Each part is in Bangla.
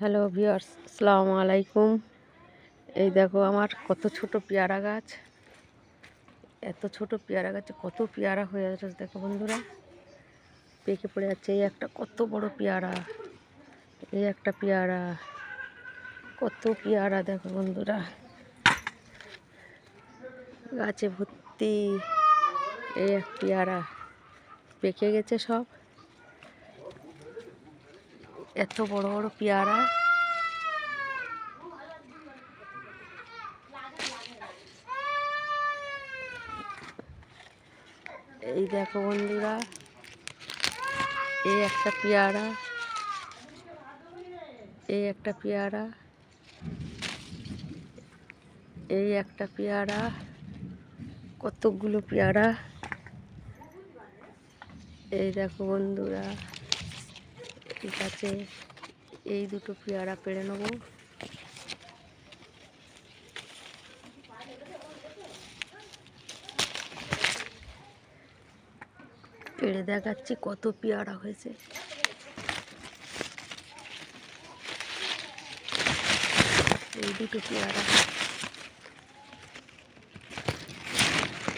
হ্যালো ভিউয়ার্স, আসসালামু আলাইকুম। এই দেখো আমার কত ছোট পেয়ারা গাছ। এত ছোট পেয়ারা গাছে কত পেয়ারা হয়ে যাচ্ছে দেখো বন্ধুরা। পেকে পড়ে যাচ্ছে এই একটা কত বড় পেয়ারা, এই একটা পেয়ারা। কত পেয়ারা দেখো বন্ধুরা। গাছে ভর্তি এই এক পেয়ারা। পেকে গেছে সব। এত বড় বড় পেয়ারা। এই দেখো বন্ধুরা, এই একটা পেয়ারা, এই একটা পেয়ারা, এই একটা পেয়ারা, কতগুলো পেয়ারা। এই দেখো বন্ধুরা। ঠিক আছে, এই দুটো পেয়ারা পেড়ে নেব। পেড়ে দেখাচ্ছি কত পেয়ারা হয়েছে। এই দুটো পেয়ারা।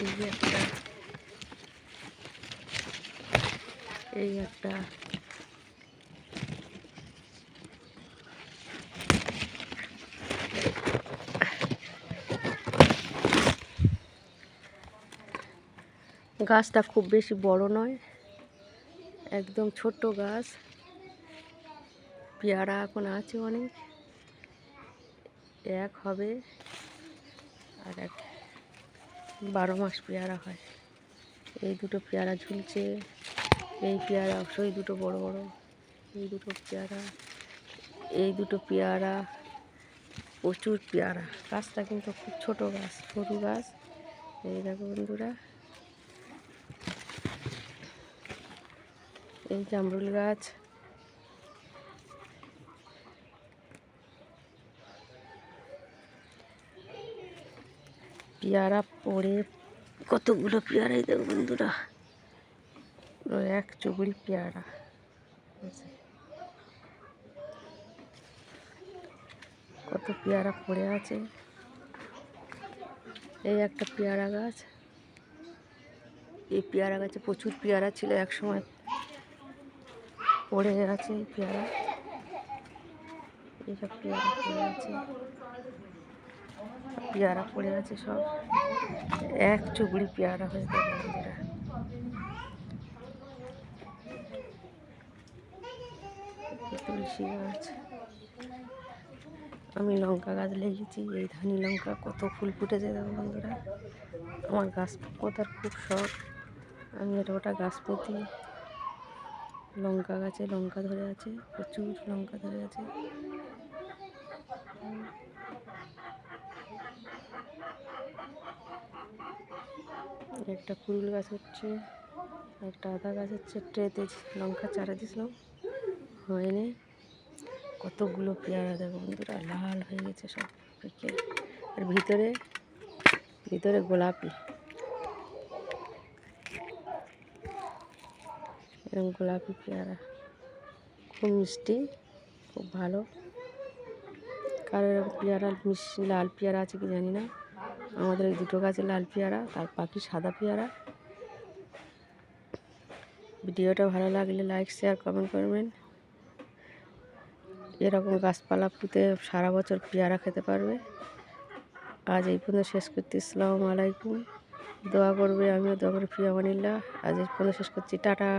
এই একটা। এই একটা। গাছটা খুব বেশি বড় নয়, একদম ছোট গাছ। পেয়ারা এখন আছে অনেক। এক হবে আর এক, বারো মাস পেয়ারা হয়। এই দুটো পেয়ারা ঝুলছে, এই পেয়ারা অবশ্যই দুটো বড় বড়, এই দুটো পেয়ারা, এই দুটো পেয়ারা, প্রচুর পেয়ারা। গাছটা কিন্তু খুব ছোট গাছ সরু গাছ। এই দেখো বন্ধুরা এই জামরুল গাছ। পেয়ারা পড়ে, কতগুলো পেয়ারাই দেবো বন্ধুরা। এক চুবড়ি পেয়ারা। কত পেয়ারা পড়ে আছে। এই একটা পেয়ারা গাছ। এই পেয়ারা গাছে প্রচুর পেয়ারা ছিল এক সময় পড়ে আছে পেয়ারা। এইসব পেয়ারা পড়ে আছে পেয়ারা পড়ে আছে সব। এক চুগড়ি পেয়ারা হয়ে যাবে বন্ধুরা। তুলসী গাছ। আমি লঙ্কা গাছ লেগেছি এই ধানি লঙ্কা কত ফুল ফুটেছে দেখো বন্ধুরা। আমার গাছ পোতার খুব শখ। আমি এটা ওটা গাছ পুঁতি। লঙ্কা গাছে লঙ্কা ধরে আছে, প্রচুর লঙ্কা ধরে আছে। একটা ফুল গাছ হচ্ছে, একটা আদা গাছ হচ্ছে ট্রেতে লঙ্কা চারা দিয়েছিলাম, হয়নি। কতগুলো পেয়ারা দেখো বন্ধুরা, লাল হয়ে গেছে সব। আর ভিতরে ভিতরে গোলাপি। এরকম গোলাপি পেয়ারা। খুব মিষ্টি, খুব ভালো। কারও এরকম পেয়ারা মিষ্টি লাল পেয়ারা আছে কি জানি না। আমাদের এই দুটো গাছে লাল পেয়ারা, তার পাখি সাদা পেয়ারা। ভিডিওটা ভালো লাগলে লাইক শেয়ার কমেন্ট করবেন। এরকম গাছপালা পুঁতে সারা বছর পেয়ারা খেতে পারবে। আজ এই পর্যন্ত শেষ করতে আসসালামু আলাইকুম। দোয়া করবে আমিও দোয়া করি, প্রিয়া মানিল্লা আজ এই পর্যন্ত শেষ করছি, টাটা।